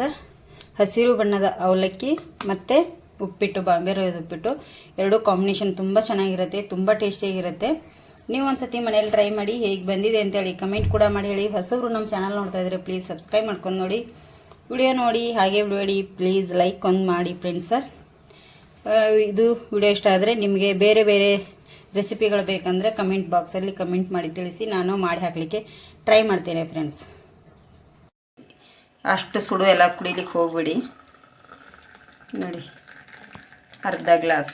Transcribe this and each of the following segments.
Friends ಹಸಿರು ಬಣ್ಣದ ಅವಲಕ್ಕಿ ಮತ್ತು ಉಪ್ಪಿಟ್ಟು ಬಾಂಬೆ ರವೆದ ಉಪ್ಪಿಟ್ಟು. ಎರಡೂ ಕಾಂಬಿನೇಷನ್ ತುಂಬ ಚೆನ್ನಾಗಿರುತ್ತೆ, ತುಂಬ ಟೇಸ್ಟಿಯಾಗಿರುತ್ತೆ. ನೀವು ಒಂದು ಸತಿ ಮನೇಲಿ ಟ್ರೈ ಮಾಡಿ ಹೇಗೆ ಬಂದಿದೆ ಅಂತೇಳಿ ಕಮೆಂಟ್ ಕೂಡ ಮಾಡಿ ಹೇಳಿ. ಹೊಸಬ್ರು ನಮ್ಮ ಚಾನಲ್ ನೋಡ್ತಾ ಇದ್ರೆ ಪ್ಲೀಸ್ ಸಬ್ಸ್ಕ್ರೈಬ್ ಮಾಡ್ಕೊಂಡು ನೋಡಿ. ವಿಡಿಯೋ ನೋಡಿ, ಹಾಗೆ ಬಿಡಬೇಡಿ ಪ್ಲೀಸ್ ಲೈಕ್ ಒಂದು ಮಾಡಿ ಫ್ರೆಂಡ್ಸ ಇದು ವಿಡಿಯೋ ಇಷ್ಟ ಆದರೆ ನಿಮಗೆ ಬೇರೆ ಬೇರೆ ರೆಸಿಪಿಗಳು ಬೇಕಂದರೆ ಕಮೆಂಟ್ ಬಾಕ್ಸಲ್ಲಿ ಕಮೆಂಟ್ ಮಾಡಿ ತಿಳಿಸಿ. ನಾನು ಮಾಡಿ ಹಾಕಲಿಕ್ಕೆ ಟ್ರೈ ಮಾಡ್ತೇನೆ ಫ್ರೆಂಡ್ಸ್ ಅಷ್ಟು ಸುಡು ಎಲ್ಲ ಕುಡಿಲಿಕ್ಕೆ ಹೋಗ್ಬಿಡಿ. ನೋಡಿ, ಅರ್ಧ ಗ್ಲಾಸ್.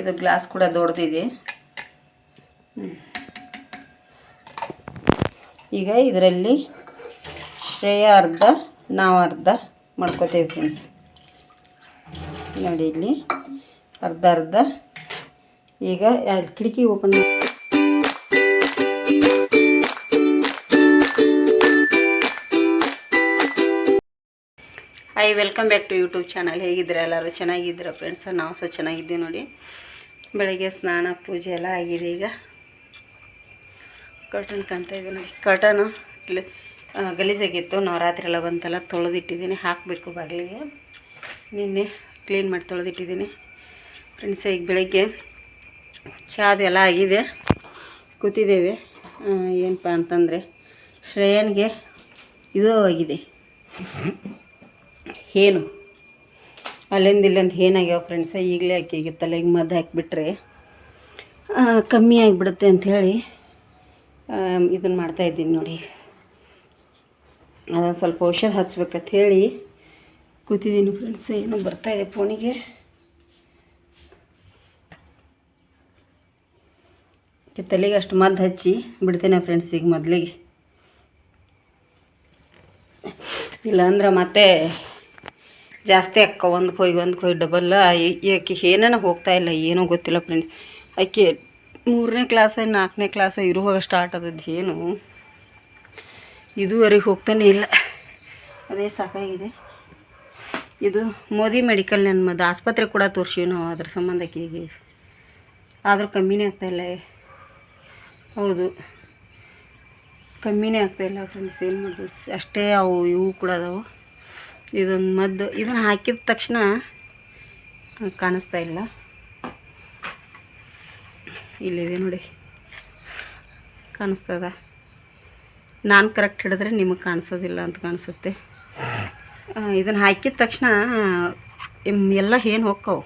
ಇದು ಗ್ಲಾಸ್ ಕೂಡ ದೊಡ್ಡದಿದೆ ಈಗ ಇದರಲ್ಲಿ ಶ್ರೇಯ ಅರ್ಧ, ನಾವು ಅರ್ಧ ಮಾಡ್ಕೋತೇವೆ ಫ್ರೆಂಡ್ಸ್ ನೋಡಿ ಇಲ್ಲಿ, ಅರ್ಧ ಅರ್ಧ. ಈಗ ಕಿಟಕಿ open hi welcome back to YouTube channel ಹೇಗಿದ್ದೀರಾ ಎಲ್ಲರೂ? ಚೆನ್ನಾಗಿದ್ದೀರಾ ಫ್ರೆಂಡ್ಸ್ ನಾವು ಸಹ ಚೆನ್ನಾಗಿದ್ದೀವಿ ನೋಡಿ. ಬೆಳಗ್ಗೆ ಸ್ನಾನ, ಪೂಜೆ ಎಲ್ಲ ಆಗಿದೆ ಈಗ. ಕರ್ಟನ್ ಕಾಣ್ತಾ ಇದೆ ನೋಡಿ. ಕರ್ಟನು ಗಲೀಜಾಗಿತ್ತು. ನವರಾತ್ರಿ ಎಲ್ಲ ಬಂತಲ್ಲ, ತೊಳೆದಿಟ್ಟಿದ್ದೀನಿ. ಹಾಕಬೇಕು ಬಾಗಿಲಿಗೆ. ನಿನ್ನೆ ಕ್ಲೀನ್ ಮಾಡಿ ತೊಳೆದಿಟ್ಟಿದ್ದೀನಿ. ಫ್ರೆಂಡ್ಸ್ ಈಗ ಬೆಳಗ್ಗೆ ಚಾದು ಎಲ್ಲ ಆಗಿದೆ. ಕೂತಿದ್ದೇವೆ. ಏನಪ್ಪ ಅಂತಂದರೆ, ಶ್ರೇಯನ್ಗೆ ಇದು ಆಗಿದೆ. ಏನು? ಅಲ್ಲಿಂದ ಇಲ್ಲಿಂದ ಏನಾಗ್ಯಾವ ಫ್ರೆಂಡ್ಸ ಈಗಲೇ ಆಕೆಗೆ ತಲೆಗೆ ಮದ್ದು ಹಾಕಿಬಿಟ್ರೆ ಕಮ್ಮಿ ಆಗಿಬಿಡುತ್ತೆ ಅಂಥೇಳಿ ಇದನ್ನು ಮಾಡ್ತಾಯಿದ್ದೀನಿ ನೋಡಿ. ಅದೊಂದು ಸ್ವಲ್ಪ ಔಷಧ ಹಚ್ಬೇಕಂತ ಹೇಳಿ ಕೂತಿದ್ದೀನಿ ಫ್ರೆಂಡ್ಸ್ ಏನೋ ಬರ್ತಾಯಿದೆ ಫೋನಿಗೆ ತಲೆಗೆ ಅಷ್ಟು ಮದ್ದು ಹಚ್ಚಿ ಬಿಡ್ತೇನೆ ಫ್ರೆಂಡ್ಸ್ ಈಗ ಮೊದಲಿಗೆ. ಇಲ್ಲಾಂದ್ರೆ ಮತ್ತೆ ಜಾಸ್ತಿ ಅಕ್ಕ ಒಂದು ಕೊಯ್ ಒಂದು ಕೊಯ್ ಡಬಲ್ ಆಕೆ ಏನೇನ ಹೋಗ್ತಾ ಇಲ್ಲ, ಏನೂ ಗೊತ್ತಿಲ್ಲ ಫ್ರೆಂಡ್ಸ್ ಆಕೆ ಮೂರನೇ ಕ್ಲಾಸ ನಾಲ್ಕನೇ ಕ್ಲಾಸ ಇರುವಾಗ ಸ್ಟಾರ್ಟ್ ಆದದ್ದು ಏನು? ಇದುವರೆಗೆ ಹೋಗ್ತಾನೆ ಇಲ್ಲ. ಅದೇ ಸಾಕಾಗಿದೆ. ಇದು ಮೋದಿ ಮೆಡಿಕಲ್ ನಮ್ಮದು ಆಸ್ಪತ್ರೆ ಕೂಡ ತೋರಿಸಿವಿ ನಾವು ಅದ್ರ ಸಂಬಂಧಕ್ಕೆ ಹೀಗೆ ಆದರೂ ಕಮ್ಮಿನೇ ಆಗ್ತಾಯಿಲ್ಲ ಹೌದು. ಕಮ್ಮಿನೇ ಆಗ್ತಾಯಿಲ್ಲ ಫ್ರೆಂಡ್ಸ್ ಏನು ಮಾಡೋದು? ಅಷ್ಟೇ ಅವು ಇವು ಕೂಡ ಅದಾವು. ಇದೊಂದು ಮದ್ದು ಇದನ್ನು ಹಾಕಿದ ತಕ್ಷಣ ಕಾಣಿಸ್ತಾ ಇಲ್ಲ. ಇಲ್ಲಿದೆ ನೋಡಿ. ಕಾಣಿಸ್ತದ? ನಾನು ಕರೆಕ್ಟ್ ಹಿಡಿದ್ರೆ ನಿಮಗೆ ಕಾಣಿಸೋದಿಲ್ಲ ಅಂತ ಕಾಣಿಸುತ್ತೆ. ಇದನ್ನು ಹಾಕಿದ ತಕ್ಷಣ ಎಲ್ಲ ಏನು ಹೋಕ್ಕವು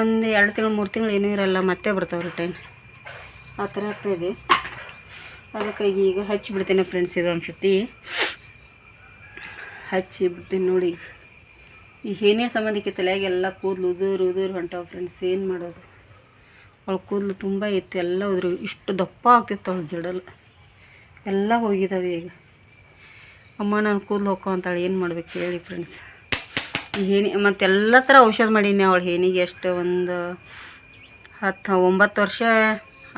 ಒಂದು ಎರಡು ತಿಂಗಳು, ಮೂರು ತಿಂಗಳು ಏನೂ ಇರಲ್ಲ, ಮತ್ತೆ ಬರ್ತಾವೆ ರಿಟೈನ್ ಆ ಥರ ಆಗ್ತಾಯಿದೆ ಅದಕ್ಕಾಗಿ ಈಗ ಹಚ್ಚಿಬಿಡ್ತೇನೆ ಫ್ರೆಂಡ್ಸ್ ಇದೊಂದು ಸತಿ ಹಚ್ಚಿ ಬಿಡ್ತೀನಿ ನೋಡಿ. ಈ ಏನೇ ಸಂಬಂಧಕ್ಕೆ ತಲೆಗೆ ಎಲ್ಲ ಕೂದಲು ಉದುರು ಉದುರು ಹೊಂಟಾವ ಫ್ರೆಂಡ್ಸ್ ಏನು ಮಾಡೋದು? ಅವಳ ಕೂದಲು ತುಂಬ ಇತ್ತು ಎಲ್ಲ ಉದುರು. ಇಷ್ಟು ದಪ್ಪ ಆಗ್ತಿತ್ತು ಅವಳು ಜಡಲು. ಎಲ್ಲ ಹೋಗಿದ್ದಾವೆ ಈಗ. ಅಮ್ಮ, ನಾನು ಕೂದಲು ಹೋಕ್ಕೋ ಅಂತಾಳೆ, ಏನು ಮಾಡ್ಬೇಕು ಹೇಳಿ ಫ್ರೆಂಡ್ಸ್ ಏನಿ ಮತ್ತೆಲ್ಲ ಥರ ಔಷಧ ಮಾಡೀನಿ ಅವಳು ಹೇನಿಗೆ ಎಷ್ಟು ಒಂದು ಹತ್ತು, ಒಂಬತ್ತು ವರ್ಷ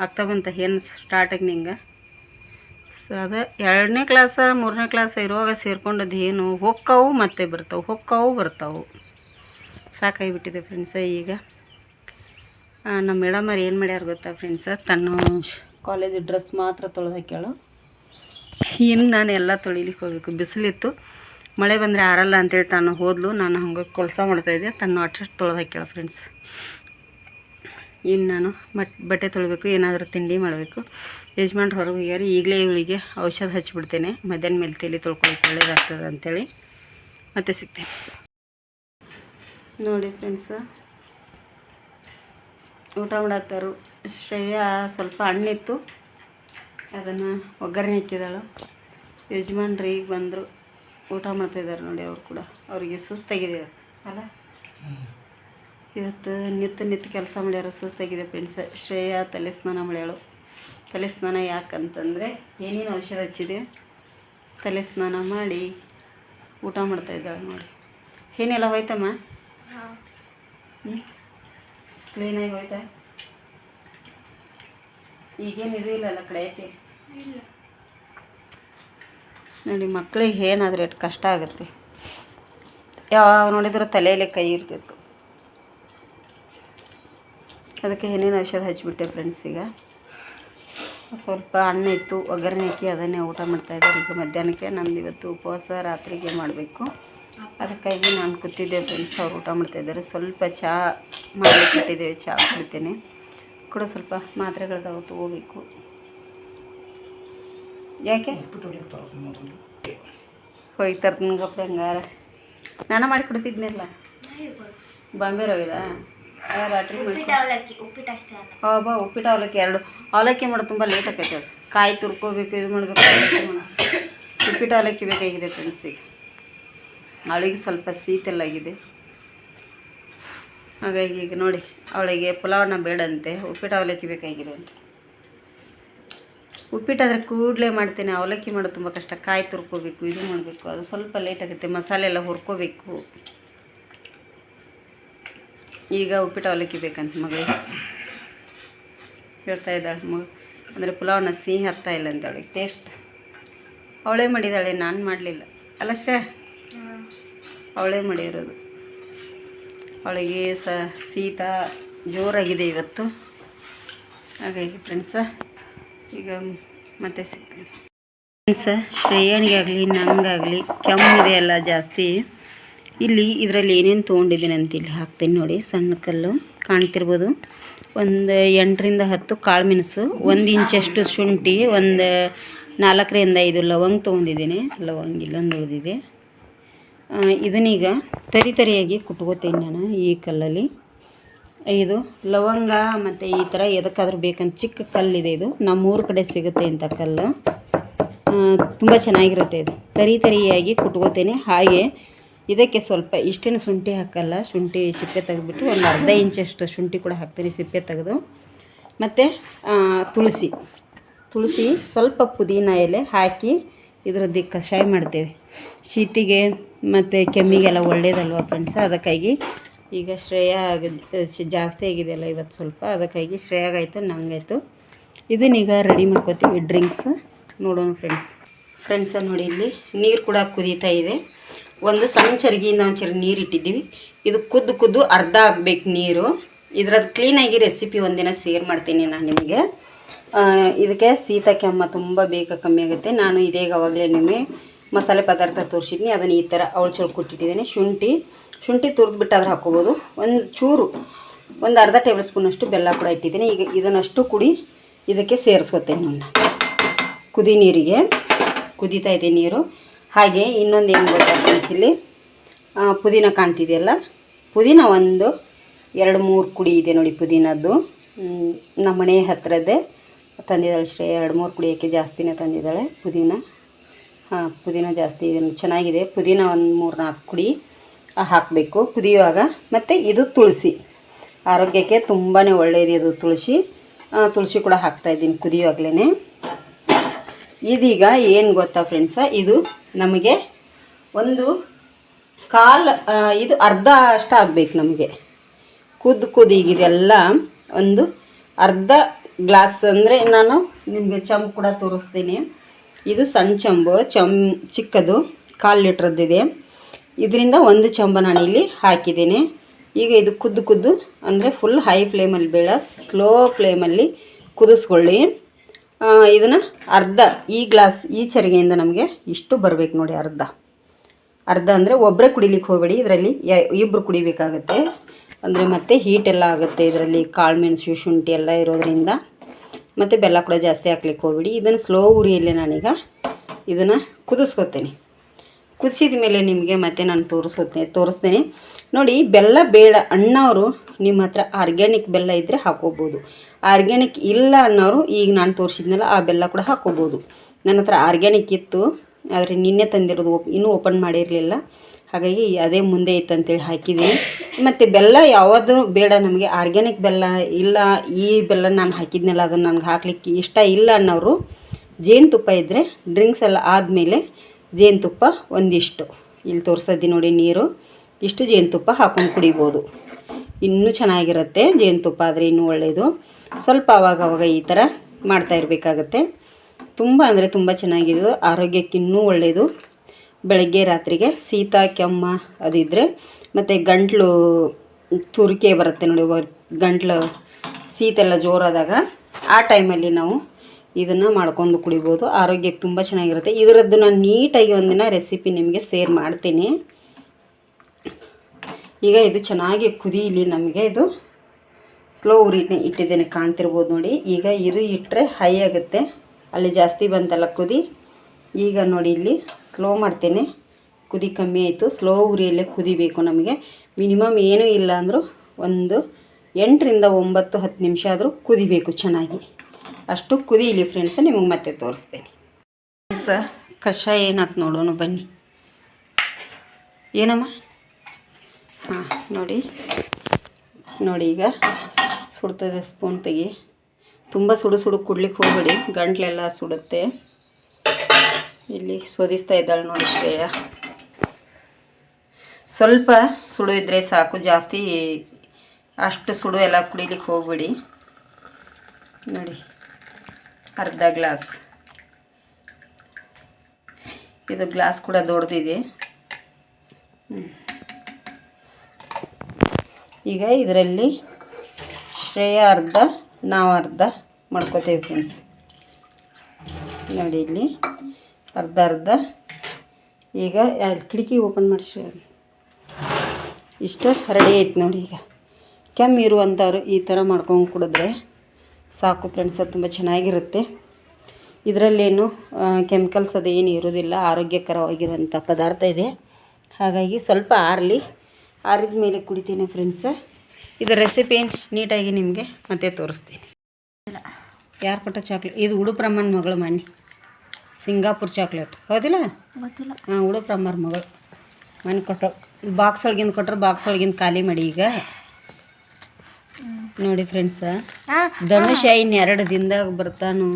ಆಗ್ತಾ ಬಂತ, ಏನು ಸ್ಟಾರ್ಟಾಗಿ ನಿಂಗೆ ಸೊ ಅದ. ಎರಡನೇ ಕ್ಲಾಸ ಮೂರನೇ ಕ್ಲಾಸ ಇರುವಾಗ ಸೇರ್ಕೊಂಡದ್ದು ಏನು? ಹೊಕ್ಕವು ಮತ್ತೆ ಬರ್ತಾವೆ. ಹೊಕ್ಕವು ಸಾಕಾಗಿ ಸಾಕಾಗಿಬಿಟ್ಟಿದೆ ಫ್ರೆಂಡ್ಸ ಈಗ. ನಮ್ಮ ಮೇಡಮ್ ಅವ್ರು ಏನು ಮಾಡ್ಯಾರ ಗೊತ್ತಾ ಫ್ರೆಂಡ್ಸ ತನ್ನ ಕಾಲೇಜ್ ಡ್ರೆಸ್ ಮಾತ್ರ ತೊಳೆದು ಹಾಕ್ಯಾಳು. ಇನ್ನು ನಾನು ಎಲ್ಲ ತೊಳಿಲಿಕ್ಕೆ ಹೋಗಬೇಕು. ಬಿಸಿಲಿತ್ತು. ಮಳೆ ಬಂದರೆ ಆರಲ್ಲ ಅಂತೇಳಿ ತಾನು ಹೋದ್ಲು. ನಾನು ಹಂಗೆ ಕೆಲಸ ಮಾಡ್ತಾಯಿದ್ದೆ ತನ್ನ ಅಷ್ಟು ತೊಳೆದು ಹಾಕ್ಯಾಳ ಫ್ರೆಂಡ್ಸ್ ಇನ್ನು ನಾನು ಬಟ್ ಬಟ್ಟೆ ತೊಳಿಬೇಕು. ಏನಾದರೂ ತಿಂಡಿ ಮಾಡಬೇಕು. ಯಜಮಾನ್ರು ಹೊರಗೆ ಹೋಗ್ಯಾರ ಈಗಲೇ ಇವಳಿಗೆ ಔಷಧ ಹಚ್ಚಿಬಿಡ್ತೇನೆ ಮಧ್ಯಾಹ್ನ ಮೇಲೆ ತಲೆ ತೊಳ್ಕೊಳಕ್ಕೆ ಒಳ್ಳೇದಾಗ್ತದೆ ಅಂಥೇಳಿ ಮತ್ತೆ ಸಿಗ್ತೇನೆ. ನೋಡಿ ಫ್ರೆಂಡ್ಸ ಊಟ ಮಾಡತ್ತಾರು ಶ್ರೇಯ ಸ್ವಲ್ಪ ಹಣ್ಣಿತ್ತು. ಅದನ್ನು ಒಗ್ಗರಣೆ ಹಾಕಿದಾಳು. ಯಜಮಾನ್ರು ಈಗ ಬಂದರು. ಊಟ ಮಾಡ್ತಾಯಿದ್ದಾರೆ ನೋಡಿ ಅವರು ಕೂಡ. ಅವರಿಗೆ ಸುಸ್ತಾಗಿದೆ ಅಲ್ಲ? ಇವತ್ತು ನಿತ್ತು ನಿತ್ತು ಕೆಲಸ ಮಾಡ್ಯಾರ ಸುಸ್ತಾಗಿದೆ ಫ್ರೆಂಡ್ಸ್ ಶ್ರೇಯ ತಲೆ ಸ್ನಾನ ಮಾಡ್ಯಾಳು. ತಲೆ ಸ್ನಾನ ಯಾಕಂತಂದರೆ ಏನೇನು ಔಷಧ ಹಚ್ಚಿದೆ? ತಲೆ ಸ್ನಾನ ಮಾಡಿ ಊಟ ಮಾಡ್ತಾ ಇದ್ದಾಳೆ ನೋಡಿ. ಏನೆಲ್ಲ ಹೋಯ್ತಮ್ಮ? ಹ್ಞೂ ಕ್ಲೀನಾಗಿ ಹೋಯ್ತಾ? ಈಗೇನು ಇದು ಇಲ್ಲಲ್ಲ ಕಡೆ ಐತಿ ನೋಡಿ ಮಕ್ಕಳಿಗೆ ಏನಾದ್ರೆ ಎಷ್ಟು ಕಷ್ಟ ಆಗುತ್ತೆ. ಯಾವಾಗ ನೋಡಿದ್ರೆ ತಲೆಯಲ್ಲೇ ಕೈ ಇರ್ತಿತ್ತು. ಅದಕ್ಕೆ ಏನೇನು ಔಷಧ ಹಚ್ಚಿಬಿಟ್ಟೆ ಫ್ರೆಂಡ್ಸ್ ಈಗ? ಸ್ವಲ್ಪ ಅನ್ನ ಇತ್ತು, ಒಗ್ಗರಣೆ ಹಾಕಿ ಅದನ್ನೇ ಊಟ ಮಾಡ್ತಾ ಇದ್ದಾರೆ ಈಗ ಮಧ್ಯಾಹ್ನಕ್ಕೆ ನಮ್ದು ಇವತ್ತು ಉಪವಾಸ, ರಾತ್ರಿಗೆ ಮಾಡಬೇಕು. ಅದಕ್ಕಾಗಿ ನಾನು ಕೂತಿದ್ದೆ ಫ್ರೆಂಡ್ಸ್ ಅವ್ರು ಊಟ ಮಾಡ್ತಾಯಿದ್ದಾರೆ ಸ್ವಲ್ಪ ಚಹಾ ಮಾಡಿಟ್ಟಿದ್ದೇವೆ ಚಹಾ ಕುಡಿತೇನೆ. ಕೂಡ ಸ್ವಲ್ಪ ಮಾತ್ರೆಗಳದಾವ ತಗೋಬೇಕು. ಯಾಕೆ? ಹೋಗಿ ನನಗಪ್ಪ ಗಪ್ಪ ಹಂಗಾರ. ನಾನು ಮಾಡಿ ಕೊಡ್ತಿದ್ನಲ್ಲ? ಬಾಂಬೆ ರವಿದ ರಾತ್ರಿ ಉಪ್ಪಿಟ್ಟು ಅವಲಕ್ಕಿ ಉಪ್ಪಿಟ್ಟು ಅಷ್ಟೇ ಅಲ್ಲ ಉಪ್ಪಿಟ್ಟು ಅವಲಕ್ಕಿ ಎರಡು. ಅವಲಕ್ಕಿ ಮಾಡೋದು ತುಂಬ ಲೇಟ್ ಆಕೈತೆ ಅದು. ಕಾಯಿ ತುರ್ಕೋಬೇಕು ಇದು ಮಾಡಬೇಕು ಉಪ್ಪಿಟ್ಟು ಅವಲಕ್ಕಿ ಬೇಕಾಗಿದೆ ಫ್ರೆಂಡ್ಸಿಗೆ ಅವಳಿಗೆ ಸ್ವಲ್ಪ ಶೀತೆಲ್ಲಾಗಿದೆ ಹಾಗಾಗಿ ಈಗ ನೋಡಿ ಅವಳಿಗೆ ಪುಲಾವನ್ನ ಬೇಡಂತೆ. ಉಪ್ಪಿಟ್ಟು ಅವಲಕ್ಕಿ ಬೇಕಾಗಿದೆ ಅಂತ. ಉಪ್ಪಿಟ್ಟಾದರೆ ಕೂಡಲೇ ಮಾಡ್ತೇನೆ. ಅವಲಕ್ಕಿ ಮಾಡೋದು ತುಂಬ ಕಷ್ಟ. ಕಾಯಿ ತುರ್ಕೋಬೇಕು ಇದು ಮಾಡಬೇಕು. ಅದು ಸ್ವಲ್ಪ ಲೇಟ್ ಆಗುತ್ತೆ. ಮಸಾಲೆ ಎಲ್ಲ ಹುರ್ಕೋಬೇಕು. ಈಗ ಉಪ್ಪಿಟ್ಟು ಅವಲಕ್ಕಿ ಬೇಕಂತ ಮಗಳಿಗೆ ಹೇಳ್ತಾ ಇದ್ದಾಳೆ ಮಗ ಅಂದರೆ ಪುಲಾವ್ನ ಸಿಹಿ ಹತ್ತಾ ಇಲ್ಲ ಅಂತ ಅವಳಿಗೆ. ಟೇಸ್ಟ್ ಅವಳೇ ಮಾಡಿದ್ದಾಳೆ ನಾನು ಮಾಡಲಿಲ್ಲ. ಅಲ್ಲ ಶ್ರೇ, ಅವಳೇ ಮಾಡಿರೋದು. ಅವಳಿಗೆ ಸ ಶೀತ ಜೋರಾಗಿದೆ ಇವತ್ತು. ಹಾಗಾಗಿ ಫ್ರೆಂಡ್ಸ ಈಗ ಮತ್ತೆ ಸಿಗ್ತೀನಿ. ಫ್ರೆಂಡ್ಸ ಶ್ರೇಯಣಿಗಾಗಲಿ ನಂಗಾಗಲಿ ಕೆಮ್ಮಿದೆ ಎಲ್ಲ ಜಾಸ್ತಿ. ಇಲ್ಲಿ ಇದರಲ್ಲಿ ಏನೇನು ತೊಗೊಂಡಿದ್ದೀನಿ ಅಂತ ಇಲ್ಲಿ ಹಾಕ್ತೀನಿ ನೋಡಿ, ಸಣ್ಣ ಕಲ್ಲು ಕಾಣ್ತಿರ್ಬೋದು. ಒಂದು ಎಂಟರಿಂದ ಹತ್ತು ಕಾಳು ಮೆಣಸು, ಒಂದು ಇಂಚಷ್ಟು ಶುಂಠಿ, ಒಂದು ನಾಲ್ಕರಿಂದ ಐದು ಲವಂಗ ತೊಗೊಂಡಿದ್ದೀನಿ. ಲವಂಗ ಇಲ್ಲೊಂದು ಉಳಿದಿದೆ. ಇದನ್ನೀಗ ತರಿ ತರಿಯಾಗಿ ಕುಟ್ಕೋತೀನಿ ನಾನು ಈ ಕಲ್ಲಲ್ಲಿ. ಇದು ಲವಂಗ ಮತ್ತು ಈ ಥರ ಎದಕ್ಕಾದ್ರೂ ಬೇಕಂತ ಚಿಕ್ಕ ಕಲ್ಲಿದೆ ಇದು. ನಮ್ಮೂರ ಕಡೆ ಸಿಗುತ್ತೆ ಇಂಥ ಕಲ್ಲು. ತುಂಬ ಚೆನ್ನಾಗಿರುತ್ತೆ ಇದು. ತರಿ ತರಿಯಾಗಿ ಕುಟ್ಕೋತೇನೆ. ಹಾಗೆ ಇದಕ್ಕೆ ಸ್ವಲ್ಪ ಇಷ್ಟೇನು ಶುಂಠಿ ಹಾಕಲ್ಲ, ಶುಂಠಿ ಸಿಪ್ಪೆ ತೆಗೆದ್ಬಿಟ್ಟು ಒಂದು ಅರ್ಧ ಇಂಚಷ್ಟು ಶುಂಠಿ ಕೂಡ ಹಾಕ್ತೀನಿ, ಸಿಪ್ಪೆ ತೆಗೆದು. ಮತ್ತು ತುಳಸಿ. ತುಳಸಿ ಸ್ವಲ್ಪ ಪುದೀನ ಎಲೆ ಹಾಕಿ ಇದರದ್ದು ಕಷಾಯ ಮಾಡ್ತೇವೆ. ಶೀತಿಗೆ ಮತ್ತು ಕೆಮ್ಮಿಗೆಲ್ಲ ಒಳ್ಳೇದಲ್ವ ಫ್ರೆಂಡ್ಸ್ ಅದಕ್ಕಾಗಿ ಈಗ ಶ್ರೇಯ ಆಗಿದೆ ಜಾಸ್ತಿ ಆಗಿದೆಯಲ್ಲ ಇವತ್ತು ಸ್ವಲ್ಪ, ಅದಕ್ಕಾಗಿ ಶ್ರೇಯಾಗಾಯಿತು ನಂಗಾಯ್ತು. ಇದನ್ನೀಗ ರೆಡಿ ಮಾಡ್ಕೋತೀವಿ ಡ್ರಿಂಕ್ಸ್ ನೋಡೋಣ ಫ್ರೆಂಡ್ಸ್ ಫ್ರೆಂಡ್ಸ ನೋಡಿ ಇಲ್ಲಿ ನೀರು ಕೂಡ ಕುದೀತಾ ಇದೆ. ಒಂದು ಸಣ್ಣ ಚರಿಗೆಯಿಂದ ಒಂದು ಚರಿ ನೀರು ಇಟ್ಟಿದ್ದೀವಿ. ಇದು ಕುದ್ದು ಕುದ್ದು ಅರ್ಧ ಆಗ್ಬೇಕು ನೀರು. ಇದ್ರದ್ದು ಕ್ಲೀನಾಗಿ ರೆಸಿಪಿ ಒಂದಿನ ಶೇರ್ ಮಾಡ್ತೀನಿ ನಾನು ನಿಮಗೆ. ಇದಕ್ಕೆ ಶೀತ ಕೆಮ್ಮ ತುಂಬ ಬೇಗ ಕಮ್ಮಿ ಆಗುತ್ತೆ. ನಾನು ಇದೇಗ ಅವಾಗಲೇ ನಿಮಗೆ ಮಸಾಲೆ ಪದಾರ್ಥ ತೋರಿಸಿದ್ನಿ. ಅದನ್ನು ಈ ಥರ ಅವಳು ಕೊಟ್ಟಿಟ್ಟಿದ್ದೀನಿ. ಶುಂಠಿ ಶುಂಠಿ ತುರಿದ್ಬಿಟ್ಟು ಅದ್ರ ಹಾಕೋಬೋದು ಒಂದು ಚೂರು, ಒಂದು ಅರ್ಧ ಟೇಬಲ್ ಸ್ಪೂನಷ್ಟು ಬೆಲ್ಲ ಕೂಡ ಇಟ್ಟಿದ್ದೀನಿ. ಈಗ ಇದನ್ನಷ್ಟು ಕುಡಿ, ಇದಕ್ಕೆ ಸೇರಿಸ್ಕೊತೇನೆ ನಾನು. ಕುದಿ ನೀರಿಗೆ, ಕುದೀತಾ ಇದೆ ನೀರು. ಹಾಗೆ ಇನ್ನೊಂದು ಏನು ಗೊತ್ತಾ ಫ್ರೆಂಡ್ಸ್ ಇಲ್ಲಿ? ಪುದೀನ ಕಾಣ್ತಿದೆಯಲ್ಲ? ಪುದೀನ ಒಂದು, ಎರಡು, ಮೂರು ಕುಡಿ ಇದೆ ನೋಡಿ ಪುದೀನದ್ದು. ನಮ್ಮ ಮನೆ ಹತ್ತಿರದ್ದೇ ತಂದಿದ್ದಾಳೆ ಶ್ರೇಯ. ಎರಡು, ಮೂರು ಕುಡಿಯೋಕ್ಕೆ ಜಾಸ್ತಿನೇ ತಂದಿದ್ದಾಳೆ ಪುದೀನ. ಹಾಂ, ಪುದೀನ ಜಾಸ್ತಿ ಇದೆ. ಚೆನ್ನಾಗಿದೆ. ಪುದೀನ ಒಂದು ಮೂರು ನಾಲ್ಕು ಕುಡಿ ಹಾಕಬೇಕು. ಕುದಿಯುವಾಗ ಮತ್ತು ಇದು ತುಳಸಿ. ಆರೋಗ್ಯಕ್ಕೆ ತುಂಬಾ ಒಳ್ಳೆಯದು ಇದು ತುಳಸಿ ತುಳಸಿ ಕೂಡ ಹಾಕ್ತಾಯಿದ್ದೀನಿ ಕುದಿಯುವಾಗಲೇ ಇದೀಗ ಏನು ಗೊತ್ತಾ ಫ್ರೆಂಡ್ಸ ಇದು ನಮಗೆ ಒಂದು ಕಾಲು ಇದು ಅರ್ಧ ಅಷ್ಟು ಆಗಬೇಕು ನಮಗೆ. ಕುದ್ದು ಕುದಿಗಿದೆಲ್ಲ ಒಂದು ಅರ್ಧ ಗ್ಲಾಸ್ ಅಂದರೆ ನಾನು ನಿಮಗೆ ಚಂಬು ಕೂಡ ತೋರಿಸ್ತೀನಿ. ಇದು ಸಣ್ಣ ಚಂಬು ಚಮ್ ಚಿಕ್ಕದು, ಕಾಲು ಲೀಟ್ರದ್ದಿದೆ ಇದರಿಂದ ಒಂದು ಚಂಬ ನಾನು ಇಲ್ಲಿ ಹಾಕಿದ್ದೀನಿ. ಈಗ ಇದು ಕುದ್ದು ಕುದ್ದು ಅಂದರೆ ಫುಲ್ ಹೈ ಫ್ಲೇಮಲ್ಲಿ ಬೇಡ ಸ್ಲೋ ಫ್ಲೇಮಲ್ಲಿ ಕುದಿಸ್ಕೊಳ್ಳಿ. ಇದನ್ನು ಅರ್ಧ ಈ ಗ್ಲಾಸ್, ಈ ಚರಿಗೆಯಿಂದ ನಮಗೆ ಇಷ್ಟು ಬರಬೇಕು ನೋಡಿ ಅರ್ಧ. ಅರ್ಧ ಅಂದರೆ ಒಬ್ಬರೇ ಕುಡಿಲಿಕ್ಕೆ ಹೋಗಬೇಡಿ, ಇದರಲ್ಲಿ ಇಬ್ಬರು ಕುಡಿಬೇಕಾಗತ್ತೆ. ಅಂದರೆ ಮತ್ತೆ ಹೀಟ್ ಎಲ್ಲ ಆಗುತ್ತೆ ಇದರಲ್ಲಿ, ಕಾಳು ಮೆಣಸು, ಶುಂಠಿ ಎಲ್ಲ ಇರೋದ್ರಿಂದ. ಮತ್ತು ಬೆಲ್ಲ ಕೂಡ ಜಾಸ್ತಿ ಹಾಕ್ಲಿಕ್ಕೆ ಹೋಗಬೇಡಿ. ಇದನ್ನು ಸ್ಲೋ ಉರಿಯಲ್ಲಿ ನಾನೀಗ ಇದನ್ನು ಕುದಿಸ್ಕೊತೇನೆ. ಕುದಿಸಿದ ಮೇಲೆ ನಿಮಗೆ ಮತ್ತೆ ನಾನು ತೋರಿಸುತ್ತೆ ತೋರಿಸ್ತೇನೆ. ನೋಡಿ, ಬೆಲ್ಲ ಬೇಡ ಅಣ್ಣವರು ನಿಮ್ಮ ಹತ್ರ ಆರ್ಗ್ಯಾನಿಕ್ ಬೆಲ್ಲ ಇದ್ದರೆ ಹಾಕೋಬೋದು. ಆರ್ಗ್ಯಾನಿಕ್ ಇಲ್ಲ ಅನ್ನೋರು ಈಗ ನಾನು ತೋರಿಸಿದ್ನಲ್ಲ, ಆ ಬೆಲ್ಲ ಕೂಡ ಹಾಕೋಬೋದು. ನನ್ನ ಹತ್ರ ಆರ್ಗ್ಯಾನಿಕ್ ಇತ್ತು, ಆದರೆ ನಿನ್ನೆ ತಂದಿರೋದು ಓಪ್ ಇನ್ನೂ ಓಪನ್ ಮಾಡಿರಲಿಲ್ಲ. ಹಾಗಾಗಿ ಅದೇ ಮುಂದೆ ಇತ್ತು ಅಂತೇಳಿ ಹಾಕಿದ್ದೀನಿ. ಮತ್ತು ಬೆಲ್ಲ ಯಾವುದು ಬೇಡ ನಮಗೆ ಆರ್ಗ್ಯಾನಿಕ್ ಬೆಲ್ಲ ಇಲ್ಲ, ಈ ಬೆಲ್ಲ ನಾನು ಹಾಕಿದ್ನಲ್ಲ, ಅದನ್ನು ನನಗೆ ಹಾಕಲಿಕ್ಕೆ ಇಷ್ಟ ಇಲ್ಲ ಅನ್ನೋರು ಜೇನುತುಪ್ಪ ಇದ್ದರೆ ಡ್ರಿಂಕ್ಸ್ ಎಲ್ಲ ಆದಮೇಲೆ ಜೇನುತುಪ್ಪ ಒಂದಿಷ್ಟು. ಇಲ್ಲಿ ತೋರಿಸಿದ್ದೀನಿ ನೋಡಿ ನೀರು. ಇಷ್ಟು ಜೇನುತುಪ್ಪ ಹಾಕೊಂಡು ಕುಡಿಬೋದು. ಇನ್ನೂ ಚೆನ್ನಾಗಿರುತ್ತೆ ಜೇನುತುಪ್ಪ ಆದರೆ ಇನ್ನೂ ಒಳ್ಳೆಯದು ಸ್ವಲ್ಪ ಅವಾಗ ಅವಾಗ ಈ ಥರ ಮಾಡ್ತಾ ಇರಬೇಕಾಗತ್ತೆ. ತುಂಬ ಅಂದರೆ ತುಂಬ ಚೆನ್ನಾಗಿದೆ ಆರೋಗ್ಯಕ್ಕೆ ಇನ್ನೂ ಒಳ್ಳೆಯದು ಬೆಳಗ್ಗೆ ರಾತ್ರಿಗೆ ಶೀತ ಕೆಮ್ಮ ಅದಿದ್ದರೆ ಮತ್ತು ಗಂಟ್ಲು ತುರಿಕೆ ಬರುತ್ತೆ ನೋಡಿ, ಗಂಟ್ಲು ಶೀತೆಲ್ಲ ಜೋರಾದಾಗ ಆ ಟೈಮಲ್ಲಿ ನಾವು ಇದನ್ನು ಮಾಡ್ಕೊಂಡು ಕುಡಿಬೋದು. ಆರೋಗ್ಯಕ್ಕೆ ತುಂಬ ಚೆನ್ನಾಗಿರುತ್ತೆ. ಇದರದ್ದು ನಾನು ನೀಟಾಗಿ ಒಂದಿನ ರೆಸಿಪಿ ನಿಮಗೆ ಸೇರ್ ಮಾಡ್ತೀನಿ. ಈಗ ಇದು ಚೆನ್ನಾಗಿ ಕುದಿಯಲಿ ನಮಗೆ. ಇದು ಸ್ಲೋ ಉರಿನೇ ಇಟ್ಟಿದ್ದೇನೆ ಕಾಣ್ತಿರ್ಬೋದು ನೋಡಿ. ಈಗ ಇದು ಇಟ್ಟರೆ ಹೈ ಆಗುತ್ತೆ. ಅಲ್ಲಿ ಜಾಸ್ತಿ ಬಂತಲ್ಲ ಕುದಿ. ಈಗ ನೋಡಿ ಇಲ್ಲಿ ಸ್ಲೋ ಮಾಡ್ತೇನೆ. ಕುದಿ ಕಮ್ಮಿ ಆಯಿತು. ಸ್ಲೋ ಉರಿಯಲ್ಲೇ ಕುದಿಬೇಕು ನಮಗೆ. ಮಿನಿಮಮ್ ಏನೂ ಇಲ್ಲ ಅಂದರೂ ಒಂದು ಎಂಟರಿಂದ ಒಂಬತ್ತು ಹತ್ತು ನಿಮಿಷ ಆದರೂ ಕುದಿಬೇಕು ಚೆನ್ನಾಗಿ. ಅಷ್ಟು ಕುದೀಲಿ ಫ್ರೆಂಡ್ಸ್ ನಿಮಗೆ ಮತ್ತೆ ತೋರಿಸ್ತೀನಿ. ಫ್ರೆಂಡ್ಸ್ ಕಷಾಯ ಏನಾಯ್ತು ನೋಡೋಣ, ಬನ್ನಿ. ಏನಮ್ಮ? ಹಾಂ, ನೋಡಿ. ನೋಡಿ ಈಗ ಸುಡ್ತದೆ ಸ್ಪೂನ್ ತೆಗಿ. ತುಂಬ ಸುಡು ಸುಡು ಕುಡ್ಲಿಕ್ಕೆ ಹೋಗಬೇಡಿ, ಗಂಟ್ಲೆಲ್ಲ ಸುಡುತ್ತೆ. ಇಲ್ಲಿ ಸೋದಿಸ್ತಾ ಇದ್ದಾಳೆ ನೋಡಿ ಶ್ರೇಯ. ಸ್ವಲ್ಪ ಸುಡು ಇದ್ದರೆ ಸಾಕು, ಜಾಸ್ತಿ ಅಷ್ಟು ಸುಡು ಎಲ್ಲ ಕುಡಿಲಿಕ್ಕೆ ಹೋಗ್ಬೇಡಿ. ನೋಡಿ. ಅರ್ಧ ಗ್ಲಾಸ್. ಇದು ಗ್ಲಾಸ್ ಕೂಡ ದೊಡ್ಡದಿದೆ ಈಗ ಇದರಲ್ಲಿ ಶ್ರೇಯ ಅರ್ಧ, ನಾವು ಅರ್ಧ ಮಾಡ್ಕೋತೇವೆ ಫ್ರೆಂಡ್ಸ್ ನೋಡಿ ಇಲ್ಲಿ ಅರ್ಧ ಅರ್ಧ. ಈಗ ಕಿಟಕಿ ಓಪನ್ ಮಾಡಿ ಶ್ರೇಯ. ಇಷ್ಟು ರೆಡಿ ಐತೆ ನೋಡಿ ಈಗ. ಕೆಮ್ಮು ಇರುವಂಥವ್ರು ಈ ಥರ ಮಾಡ್ಕೊಂಡು ಕುಡಿದ್ರೆ ಸಾಕು ಫ್ರೆಂಡ್ಸ್ ಅದು ತುಂಬ ಚೆನ್ನಾಗಿರುತ್ತೆ. ಇದರಲ್ಲೇನು ಕೆಮಿಕಲ್ಸ್ ಅದು ಏನು ಇರೋದಿಲ್ಲ ಆರೋಗ್ಯಕರವಾಗಿರುವಂಥ ಪದಾರ್ಥ ಇದೆ. ಹಾಗಾಗಿ ಸ್ವಲ್ಪ ಆರಲಿ ಆರಿದ ಮೇಲೆ ಕುಡಿತೀನಿ ಫ್ರೆಂಡ್ಸ್ ಇದರ ರೆಸಿಪಿ ನೀಟಾಗಿ ನಿಮಗೆ ಮತ್ತೆ ತೋರಿಸ್ತೀನಿ. ಯಾರು ಕೊಟ್ಟ ಚಾಕ್ಲೇಟ್ ಇದು ಉಡುಪ್ರಮ್ಮನ ಮಗಳು ಮನೆ ಸಿಂಗಾಪುರ್ ಚಾಕ್ಲೇಟ್ ಹೌದಿಲ್ಲ? ಹಾಂ ಉಡುಪ್ರಮ್ಮರ ಮಗಳು ಮನೆ ಕೊಟ್ಟರು ಬಾಕ್ಸ್ ಒಳಗಿಂದ ಕೊಟ್ಟರು ಬಾಕ್ಸ್ ಒಳಗಿಂದ ಖಾಲಿ ಮಾಡಿ ಈಗ. ನೋಡಿ ಫ್ರೆಂಡ್ಸ ಧನುಷ ಇನ್ನು ಎರಡು ದಿನದಾಗ ಬರ್ತಾನು.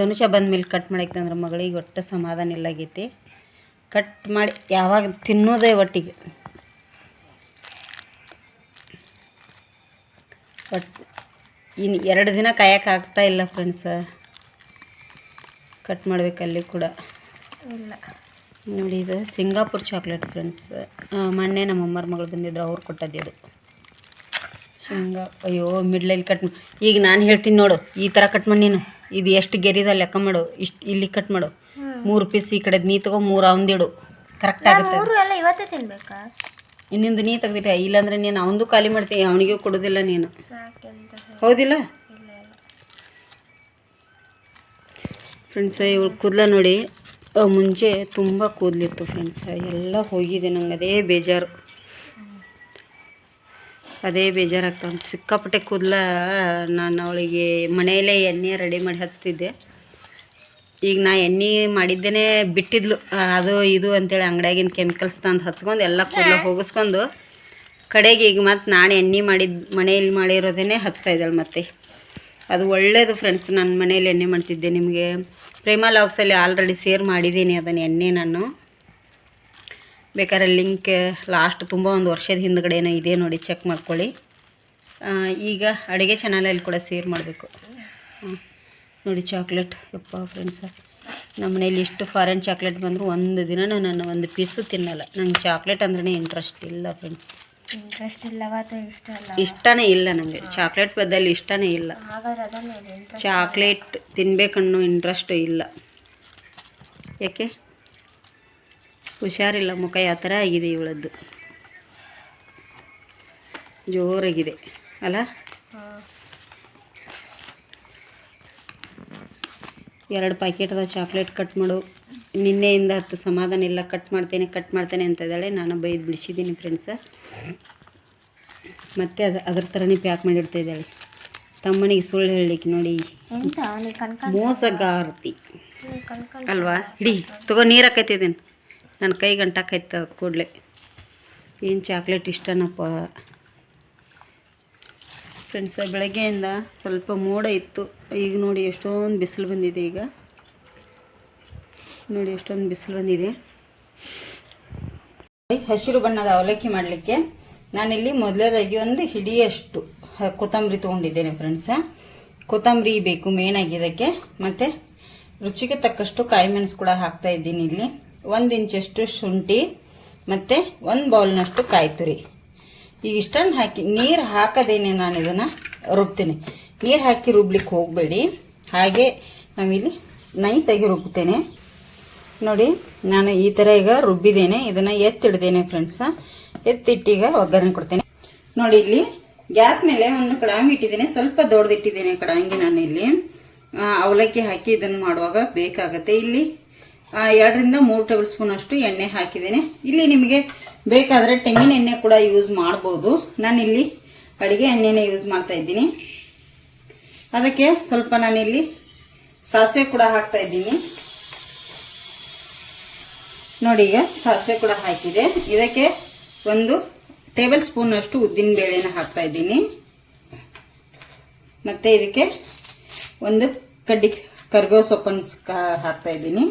ಧನುಷ ಬಂದ್ಮೇಲೆ ಕಟ್ ಮಾಡಕ್ಕೆ ಅಂದ್ರೆ ಮಗಳಿಗೆ ಒಟ್ಟು ಸಮಾಧಾನ ಇಲ್ಲಾಗೈತಿ. ಕಟ್ ಮಾಡಿ ಯಾವಾಗ ತಿನ್ನೋದೇ ಒಟ್ಟಿಗೆ. ಒಟ್ಟು ಇನ್ನು ಎರಡು ದಿನ ಕಾಯಕ್ಕೆ ಆಗ್ತಾ ಇಲ್ಲ ಫ್ರೆಂಡ್ಸ ಕಟ್ ಮಾಡ್ಬೇಕಲ್ಲಿ ಕೂಡ. ಇಲ್ಲ. ನೋಡಿ ಇದು ಸಿಂಗಾಪುರ್ ಚಾಕ್ಲೇಟ್ ಫ್ರೆಂಡ್ಸ್ ಮೊನ್ನೆ ನಮ್ಮ ಅಮ್ಮರ ಮಗಳು ಬಂದಿದ್ರು ಅವ್ರು ಕೊಟ್ಟದ್ದು ಇದು. ಶೇಂಗಾ ಅಯ್ಯೋ ಮಿಡ್ಲಲ್ಲಿ ಕಟ್ ಈಗ ನಾನು ಹೇಳ್ತೀನಿ ನೋಡು ಈ ಥರ ಕಟ್ ಮಾಡಿ ನೀನು. ಇದು ಎಷ್ಟು ಗೆರಿದ ಲೆಕ್ಕ ಮಾಡು ಇಷ್ಟು ಇಲ್ಲಿ ಕಟ್ ಮಾಡು. ಮೂರು ಪೀಸ್ ಈ ಕಡೆ ನೀ ತಗೋ ಮೂರು ಅವಂದಿಡು ಕರೆಕ್ಟ್ ಆಗುತ್ತೆ. ಮೂರು ಎಲ್ಲ ಇವತ್ತೇ ತಿನ್ಬೇಕಾ? ಇನ್ನಿಂದ ನೀ ತೆಗ್ದಿಟ್ಟೆ ಇಲ್ಲಾಂದ್ರೆ ನೀನು ಅವಂದು ಖಾಲಿ ಮಾಡ್ತೀನಿ ಅವನಿಗೂ ಕೊಡೋದಿಲ್ಲ ನೀನು. ಹೌದಿಲ್ಲ? ಫ್ರೆಂಡ್ಸ ಇವಳು ಕೂದಲ ನೋಡಿ ಮುಂಚೆ ತುಂಬ ಕೂದಲಿತ್ತು ಫ್ರೆಂಡ್ಸ್ ಎಲ್ಲ ಹೋಗಿದೆ ನಂಗೆ ಅದೇ ಬೇಜಾರು. ಅದೇ ಬೇಜಾರಾಗ್ತಾ ಉಂಟು. ಸಿಕ್ಕಾಪಟ್ಟೆ ಕೂದಲ ನಾನು ಅವಳಿಗೆ ಮನೆಯಲ್ಲೇ ಎಣ್ಣೆ ರೆಡಿ ಮಾಡಿ ಹಚ್ತಿದ್ದೆ. ಈಗ ನಾ ಎಣ್ಣೆ ಮಾಡಿದ್ದೇನೆ ಬಿಟ್ಟಿದ್ಲು. ಅದು ಇದು ಅಂತೇಳಿ ಅಂಗಡಿಯಾಗಿನ ಕೆಮಿಕಲ್ಸ್ ತಂದು ಹಚ್ಕೊಂಡು ಎಲ್ಲ ಕೂದಲ ಹೋಗಿಸ್ಕೊಂಡು ಕಡೆಗೆ ಈಗ ಮತ್ತು ನಾನು ಎಣ್ಣೆ ಮಾಡಿದ, ಮನೆಯಲ್ಲಿ ಮಾಡಿರೋದೇ ಹಚ್ತಾ ಇದ್ದಾಳೆ ಮತ್ತೆ. ಅದು ಒಳ್ಳೆಯದು ಫ್ರೆಂಡ್ಸ್ ನನ್ನ ಮನೇಲಿ ಎಣ್ಣೆ ಮಾಡ್ತಿದ್ದೆ ನಿಮಗೆ. ಪ್ರೇಮಾ ಲಾಕ್ಸಲ್ಲಿ ಆಲ್ರೆಡಿ ಸೇರ್ ಮಾಡಿದ್ದೀನಿ ಅದನ್ನು ಎಣ್ಣೆ ನಾನು. ಬೇಕಾದ್ರೆ ಲಿಂಕ್ ಲಾಸ್ಟ್ ತುಂಬ ಒಂದು ವರ್ಷದ ಹಿಂದ್ಗಡೆನೇ ಇದೆ ನೋಡಿ ಚೆಕ್ ಮಾಡ್ಕೊಳ್ಳಿ. ಈಗ ಅಡುಗೆ ಚಾನಲಲ್ಲಿ ಕೂಡ ಸೇರ್ ಮಾಡಬೇಕು. ನೋಡಿ ಚಾಕ್ಲೇಟ್. ಯಪ್ಪ ಫ್ರೆಂಡ್ಸ ನಮ್ಮ ಮನೇಲಿ ಇಷ್ಟು ಫಾರಿನ್ ಚಾಕ್ಲೇಟ್ ಬಂದರೂ ಒಂದು ದಿನ ನಾನು ಒಂದು ಪೀಸು ತಿನ್ನಲ್ಲ. ನಂಗೆ ಚಾಕ್ಲೇಟ್ ಅಂದ್ರೆ ಇಂಟ್ರೆಸ್ಟ್ ಇಲ್ಲ ಫ್ರೆಂಡ್ಸ್ ಇಂಟ್ರೆಸ್ಟ್ ಇಲ್ಲವ ಇಷ್ಟ ಇಲ್ಲ ಇಷ್ಟನೇ ಇಲ್ಲ ನನಗೆ ಚಾಕ್ಲೇಟ್ ಬದ್ದಲ್ಲಿ ಇಷ್ಟನೇ ಇಲ್ಲ. ಚಾಕ್ಲೇಟ್ ತಿನ್ಬೇಕನ್ನೋ ಇಂಟ್ರೆಸ್ಟ್ ಇಲ್ಲ. ಯಾಕೆ? ಹುಷಾರಿಲ್ಲ ಮುಖ ಯಾವ ಥರ ಆಗಿದೆ ಇವಳದ್ದು? ಜೋರಾಗಿದೆ ಅಲ್ಲ? ಎರಡು ಪ್ಯಾಕೆಟ್ದ ಚಾಕ್ಲೇಟ್ ಕಟ್ ಮಾಡು. ನಿನ್ನೆಯಿಂದ ಹತ್ತು ಸಮಾಧಾನ ಇಲ್ಲ ಕಟ್ ಮಾಡ್ತೇನೆ ಕಟ್ ಮಾಡ್ತೇನೆ ಅಂತ ಇದ್ದಾಳೆ. ನಾನು ಬೈದು ಬಿಡಿಸಿದ್ದೀನಿ ಫ್ರೆಂಡ್ಸ ಮತ್ತೆ ಅದು ಅದ್ರ ಥರನೇ ಪ್ಯಾಕ್ ಮಾಡಿಡ್ತಾ ಇದ್ದಾಳೆ. ತಮ್ಮನಿಗೆ ಸುಳ್ಳು ಹೇಳಲಿಕ್ಕೆ ನೋಡಿ. ಮೋಸಗಾರತಿ. ಅಲ್ವಾ? ಹಿಡಿ ತಗೋ ನೀರು ಹಾಕೈತಿದ್ದೀನಿ ನನ್ನ ಕೈ ಗಂಟಾಕೈತ ಕೂಡಲೇ. ಏನು ಚಾಕ್ಲೇಟ್ ಇಷ್ಟನಪ್ಪ. ಫ್ರೆಂಡ್ಸ್ ಬೆಳಗ್ಗೆಯಿಂದ ಸ್ವಲ್ಪ ಮೋಡ ಇತ್ತು. ಈಗ ನೋಡಿ ಎಷ್ಟೊಂದು ಬಿಸಿಲು ಬಂದಿದೆ ಈಗ. ನೋಡಿ ಎಷ್ಟೊಂದು ಬಿಸಿಲು ಬಂದಿದೆ. ಹಸಿರು ಬಣ್ಣದ ಅವಲಕ್ಕಿ ಮಾಡಲಿಕ್ಕೆ ನಾನಿಲ್ಲಿ ಮೊದಲೇದಾಗಿ ಒಂದು ಹಿಡಿಯಷ್ಟು ಕೊತ್ತಂಬರಿ ತೊಗೊಂಡಿದ್ದೇನೆ ಫ್ರೆಂಡ್ಸ ಕೊತ್ತಂಬರಿ ಬೇಕು ಮೇನಾಗಿ ಇದಕ್ಕೆ. ಮತ್ತು ರುಚಿಗೆ ತಕ್ಕಷ್ಟು ಕಾಯಿ ಮೆಣಸು ಕೂಡ ಹಾಕ್ತಾ ಇದ್ದೀನಿ ಇಲ್ಲಿ. ಒಂದು ಇಂಚಷ್ಟು ಶುಂಠಿ, ಮತ್ತು ಒಂದು ಬೌಲ್ನಷ್ಟು ಕಾಯಿ ತುರಿ ಈಗ ಇಷ್ಟನ್ನು ಹಾಕಿ, ನೀರು ಹಾಕದೇನೆ ನಾನು ಇದನ್ನು ರುಬ್ತೀನಿ. ನೀರು ಹಾಕಿ ರುಬ್ಲಿಕ್ಕೆ ಹೋಗಬೇಡಿ. ಹಾಗೆ ನಾವಿಲ್ಲಿ ನೈಸಾಗಿ ರುಬ್ಬುತ್ತೇನೆ ನೋಡಿ, ನಾನು ಈ ಥರ ಈಗ ರುಬ್ಬಿದ್ದೇನೆ. ಇದನ್ನು ಎತ್ತಿಡ್ದೇನೆ ಫ್ರೆಂಡ್ಸ. ಎತ್ತಿಟ್ಟೀಗ ಒಗ್ಗರಣೆ ಕೊಡ್ತೇನೆ. ನೋಡಿ, ಇಲ್ಲಿ ಗ್ಯಾಸ್ ಮೇಲೆ ಒಂದು ಕಡಾಯಿ ಇಟ್ಟಿದ್ದೇನೆ. ಸ್ವಲ್ಪ ದೊಡ್ಡದಿಟ್ಟಿದ್ದೇನೆ ಕಡಾಯಿಗೆ ನಾನು ಇಲ್ಲಿ ಅವಲಕ್ಕಿ ಹಾಕಿ ಇದನ್ನು ಮಾಡುವಾಗ ಬೇಕಾಗುತ್ತೆ. ಇಲ್ಲಿ ಎರಡರಿಂದ ಮೂರು ಟೇಬಲ್ ಸ್ಪೂನ್ ಅಷ್ಟು ಎಣ್ಣೆ ಹಾಕಿದ್ದೀನಿ. ಇಲ್ಲಿ ನಿಮಗೆ ಬೇಕಾದರೆ ತೆಂಗಿನ ಎಣ್ಣೆ ಕೂಡ ಯೂಸ್ ಮಾಡ್ಬೋದು. ನಾನಿಲ್ಲಿ ಅಡುಗೆ ಎಣ್ಣೆನೇ ಯೂಸ್ ಮಾಡ್ತಾ ಇದ್ದೀನಿ. ಅದಕ್ಕೆ ಸ್ವಲ್ಪ ನಾನಿಲ್ಲಿ ಸಾಸಿವೆ ಕೂಡ ಹಾಕ್ತಾ ಇದ್ದೀನಿ. ನೋಡಿ ಈಗ ಸಾಸಿವೆ ಕೂಡ ಹಾಕಿದೆ. ಇದಕ್ಕೆ ಒಂದು ಟೇಬಲ್ ಸ್ಪೂನ್ ಅಷ್ಟು ಉದ್ದಿನ ಬೇಳೆನ ಹಾಕ್ತಾ ಇದ್ದೀನಿ. ಮತ್ತೆ ಇದಕ್ಕೆ ಒಂದು ಕಡ್ಡಿ ಕರ್ಬೇವು ಸೊಪ್ಪನ್ನು ಹಾಕ್ತಾ ಇದ್ದೀನಿ.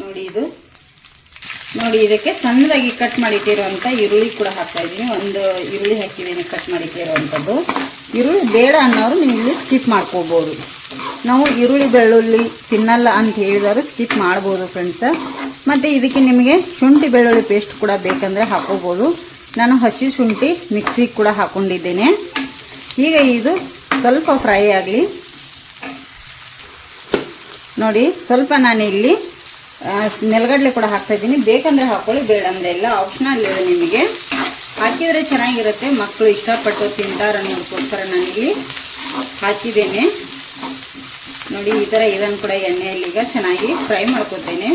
ನೋಡಿ ಇದು. ನೋಡಿ, ಇದಕ್ಕೆ ಸಣ್ಣದಾಗಿ ಕಟ್ ಮಾಡಿಟ್ಟಿರುವಂಥ ಈರುಳ್ಳಿ ಕೂಡ ಹಾಕ್ತಾ ಇದ್ದೀನಿ. ಒಂದು ಈರುಳ್ಳಿ ಹಾಕಿದ್ದೀನಿ ಕಟ್ ಮಾಡಿಟ್ಟಿರುವಂಥದ್ದು. ಈರುಳ್ಳಿ ಬೇಡ ಅನ್ನೋರು ನೀವು ಇಲ್ಲಿ ಸ್ಕಿಪ್ ಮಾಡ್ಕೋಬೋದು. ನಾವು ಈರುಳ್ಳಿ ಬೆಳ್ಳುಳ್ಳಿ ತಿನ್ನಲ್ಲ ಅಂತ ಹೇಳಿದವರು ಸ್ಕಿಪ್ ಮಾಡ್ಬೋದು ಫ್ರೆಂಡ್ಸ ಮತ್ತು ಇದಕ್ಕೆ ನಿಮಗೆ ಶುಂಠಿ ಬೆಳ್ಳುಳ್ಳಿ ಪೇಸ್ಟ್ ಕೂಡ ಬೇಕಂದರೆ ಹಾಕೋಬೋದು. ನಾನು ಹಸಿ ಶುಂಠಿ ಮಿಕ್ಸಿಗೆ ಕೂಡ ಹಾಕ್ಕೊಂಡಿದ್ದೇನೆ ಈಗ ಇದು ಸ್ವಲ್ಪ ಫ್ರೈ ಆಗಲಿ. ನೋಡಿ, ಸ್ವಲ್ಪ ನಾನು ಇಲ್ಲಿ ನೆಲಗಡಲೆ ಕೂಡ ಹಾಕ್ತಾ ಇದ್ದೀನಿ. ಬೇಕಂದ್ರೆ ಹಾಕೊಳ್ಳಿ, ಬೇಡ ಅಂದ್ರೆ ಇಲ್ಲ. ಆಪ್ಷನಲ್ ಇದೆ ನಿಮಗೆ. ಹಾಕಿದರೆ ಚೆನ್ನಾಗಿರುತ್ತೆ. ಮಕ್ಕಳು ಇಷ್ಟಪಟ್ಟು ತಿಂತಾರೆ ಅನ್ನೋದಕ್ಕೋಸ್ಕರ ನಾನಿಲ್ಲಿ ಹಾಕಿದ್ದೇನೆ. ನೋಡಿ, ಈ ಥರ ಇದನ್ನು ಕೂಡ ಎಣ್ಣೆಯಲ್ಲಿ ಈಗ ಚೆನ್ನಾಗಿ ಫ್ರೈ ಮಾಡ್ಕೋತೇನೆ.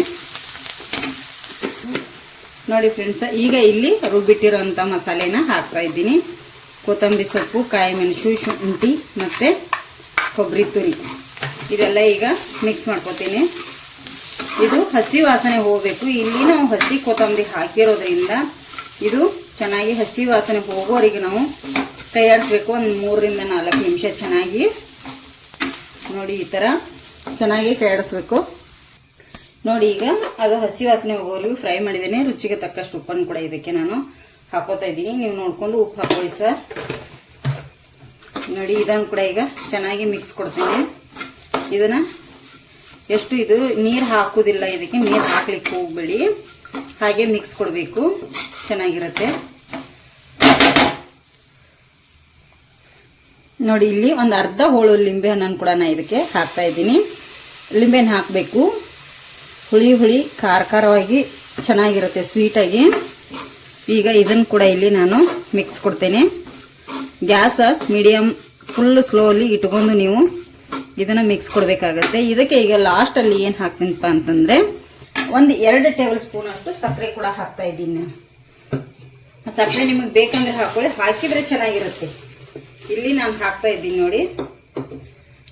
ನೋಡಿ ಫ್ರೆಂಡ್ಸ್, ಈಗ ಇಲ್ಲಿ ರುಬ್ಬಿಟ್ಟಿರೋಂಥ ಮಸಾಲೆನ ಹಾಕ್ತಾ ಇದ್ದೀನಿ. ಕೊತ್ತಂಬರಿ ಸೊಪ್ಪು ಕಾಯಿ ಮೆಣಸು ಶುಂಠಿ ಮತ್ತು ಕೊಬ್ಬರಿ ತುರಿ. ಇದೆಲ್ಲ ಈಗ ಮಿಕ್ಸ್ ಮಾಡ್ಕೋತೀನಿ. ಇದು ಹಸಿ ವಾಸನೆ ಹೋಗಬೇಕು. ಇಲ್ಲಿ ನಾವು ಹಸಿ ಕೊತ್ತಂಬರಿ ಹಾಕಿರೋದ್ರಿಂದ ಇದು ಚೆನ್ನಾಗಿ ಹಸಿ ವಾಸನೆ ಹೋಗೋವರೆಗೆ ನಾವು ತಯಾರಿಸ್ಬೇಕು. ಒಂದು ಮೂರರಿಂದ ನಾಲ್ಕು ನಿಮಿಷ ಚೆನ್ನಾಗಿ ನೋಡಿ ಈ ಥರ ಚೆನ್ನಾಗಿ ತಯಾರಿಸ್ಬೇಕು. ನೋಡಿ ಈಗ ಅದು ಹಸಿ ವಾಸನೆ ಹೋಗೋವರೆಗೂ ಫ್ರೈ ಮಾಡಿದ್ದೇನೆ. ರುಚಿಗೆ ತಕ್ಕಷ್ಟು ಉಪ್ಪನ್ನು ಕೂಡ ಇದಕ್ಕೆ ನಾನು ಹಾಕೋತಾ ಇದ್ದೀನಿ. ನೀವು ನೋಡ್ಕೊಂಡು ಉಪ್ಪು ಹಾಕೊಳ್ಳಿ ಸರ್. ನೋಡಿ, ಇದನ್ನು ಕೂಡ ಈಗ ಚೆನ್ನಾಗಿ ಮಿಕ್ಸ್ ಕೊಡ್ತೀನಿ. ಇದನ್ನು ಎಷ್ಟು ಇದು, ನೀರು ಹಾಕೋದಿಲ್ಲ ಇದಕ್ಕೆ, ನೀರು ಹಾಕ್ಲಿಕ್ಕೆ ಹೋಗ್ಬೇಡಿ. ಹಾಗೆ ಮಿಕ್ಸ್ ಕೊಡಬೇಕು. ಚೆನ್ನಾಗಿರುತ್ತೆ. ನೋಡಿ, ಇಲ್ಲಿ ಒಂದು ಅರ್ಧ ಹೋಳು ಲಿಂಬೆ ಹಣ್ಣನ್ನು ಕೂಡ ನಾನು ಇದಕ್ಕೆ ಹಾಕ್ತಾ ಇದ್ದೀನಿ. ಲಿಂಬೆಹಣ್ಣು ಹಾಕಬೇಕು. ಹುಳಿ ಹುಳಿ ಖಾರ ಖಾರವಾಗಿ ಚೆನ್ನಾಗಿರುತ್ತೆ ಸ್ವೀಟಾಗಿ ಈಗ ಇದನ್ನು ಕೂಡ ಇಲ್ಲಿ ನಾನು ಮಿಕ್ಸ್ ಕೊಡ್ತೇನೆ. ಗ್ಯಾಸ್ ಮೀಡಿಯಮ್ ಫುಲ್ ಸ್ಲೋಲಿ ಇಟ್ಕೊಂಡು ನೀವು ಇದನ್ನು ಮಿಕ್ಸ್ ಕೊಡಬೇಕಾಗತ್ತೆ. ಇದಕ್ಕೆ ಈಗ ಲಾಸ್ಟಲ್ಲಿ ಏನು ಹಾಕ್ತೀನಪ್ಪ ಅಂತಂದರೆ ಒಂದು ಎರಡು ಟೇಬಲ್ ಸ್ಪೂನ್ ಅಷ್ಟು ಸಕ್ಕರೆ ಕೂಡ ಹಾಕ್ತಾ ಇದ್ದೀನಿ. ಸಕ್ಕರೆ ನಿಮಗೆ ಬೇಕಂದ್ರೆ ಹಾಕೊಳ್ಳಿ. ಹಾಕಿದರೆ ಚೆನ್ನಾಗಿರುತ್ತೆ. ಇಲ್ಲಿ ನಾನು ಹಾಕ್ತಾ ಇದ್ದೀನಿ ನೋಡಿ.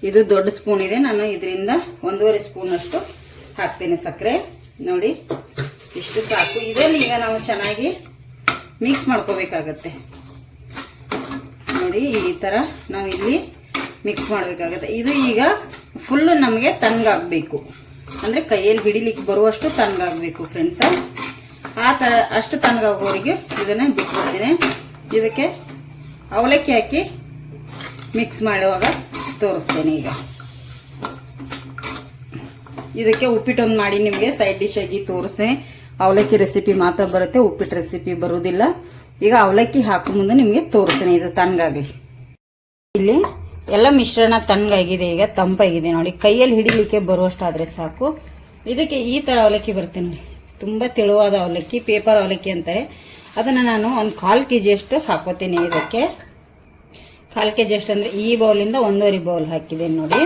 ಇದು ದೊಡ್ಡ ಸ್ಪೂನ್ ಇದೆ. ನಾನು ಇದರಿಂದ ಒಂದೂವರೆ ಸ್ಪೂನ್ ಅಷ್ಟು ಹಾಕ್ತೇನೆ ಸಕ್ಕರೆ. ನೋಡಿ, ಇಷ್ಟು ಸಾಕು. ಇದನ್ನು ಈಗ ನಾವು ಚೆನ್ನಾಗಿ ಮಿಕ್ಸ್ ಮಾಡ್ಕೋಬೇಕಾಗತ್ತೆ. ನೋಡಿ, ಈ ಥರ ನಾವು ಇಲ್ಲಿ ಮಿಕ್ಸ್ ಮಾಡಬೇಕಾಗತ್ತೆ. ಇದು ಈಗ ಫುಲ್ಲು ನಮಗೆ ತಣ್ಣಗಾಗಬೇಕು. ಅಂದರೆ ಕೈಯಲ್ಲಿ ಹಿಡಿಲಿಕ್ಕೆ ಬರುವಷ್ಟು ತಣ್ಣಗಾಗಬೇಕು ಫ್ರೆಂಡ್ಸ ಆ ತ, ಅಷ್ಟು ತಣ್ಣಗಾಗೋರಿಗೆ ಇದನ್ನು ಬಿಟ್ಬಿಡ್ತೀನಿ. ಇದಕ್ಕೆ ಅವಲಕ್ಕಿ ಹಾಕಿ ಮಿಕ್ಸ್ ಮಾಡುವಾಗ ತೋರಿಸ್ತೇನೆ ಈಗ. ಇದಕ್ಕೆ ಉಪ್ಪಿಟ್ಟೊಂದು ಮಾಡಿ ನಿಮಗೆ ಸೈಡ್ ಡಿಶ್ ಆಗಿ ತೋರಿಸ್ತೇನೆ. ಅವಲಕ್ಕಿ ರೆಸಿಪಿ ಮಾತ್ರ ಬರುತ್ತೆ, ಉಪ್ಪಿಟ್ಟು ರೆಸಿಪಿ ಬರುವುದಿಲ್ಲ ಈಗ ಅವಲಕ್ಕಿ ಹಾಕೋ ಮುಂದೆ ನಿಮಗೆ ತೋರಿಸ್ತೇನೆ, ಇದು ತಣ್ಣಗಾಗಲಿ. ಇಲ್ಲಿ ಎಲ್ಲ ಮಿಶ್ರಣ ತಣ್ಣಗಾಗಿದೆ, ಈಗ ತಂಪಾಗಿದೆ. ನೋಡಿ, ಕೈಯಲ್ಲಿ ಹಿಡಿಲಿಕ್ಕೆ ಬರುವಷ್ಟಾದರೆ ಸಾಕು. ಇದಕ್ಕೆ ಈ ಥರ ಅವಲಕ್ಕಿ ಬರ್ತೀನಿ ತುಂಬ ತೆಳುವಾದ ಅವಲಕ್ಕಿ ಪೇಪರ್ ಅವಲಕ್ಕಿ ಅಂತಾರೆ. ಅದನ್ನು ನಾನು ಒಂದು ಕಾಲು ಕೆ ಜಿಯಷ್ಟು ಹಾಕೋತೀನಿ ಇದಕ್ಕೆ. ಕಾಲು ಕೆ ಜಿಯಷ್ಟು ಅಂದರೆ ಈ ಬೌಲಿಂದ ಒಂದೂವರೆ ಬೌಲ್ ಹಾಕಿದ್ದೀನಿ ನೋಡಿ.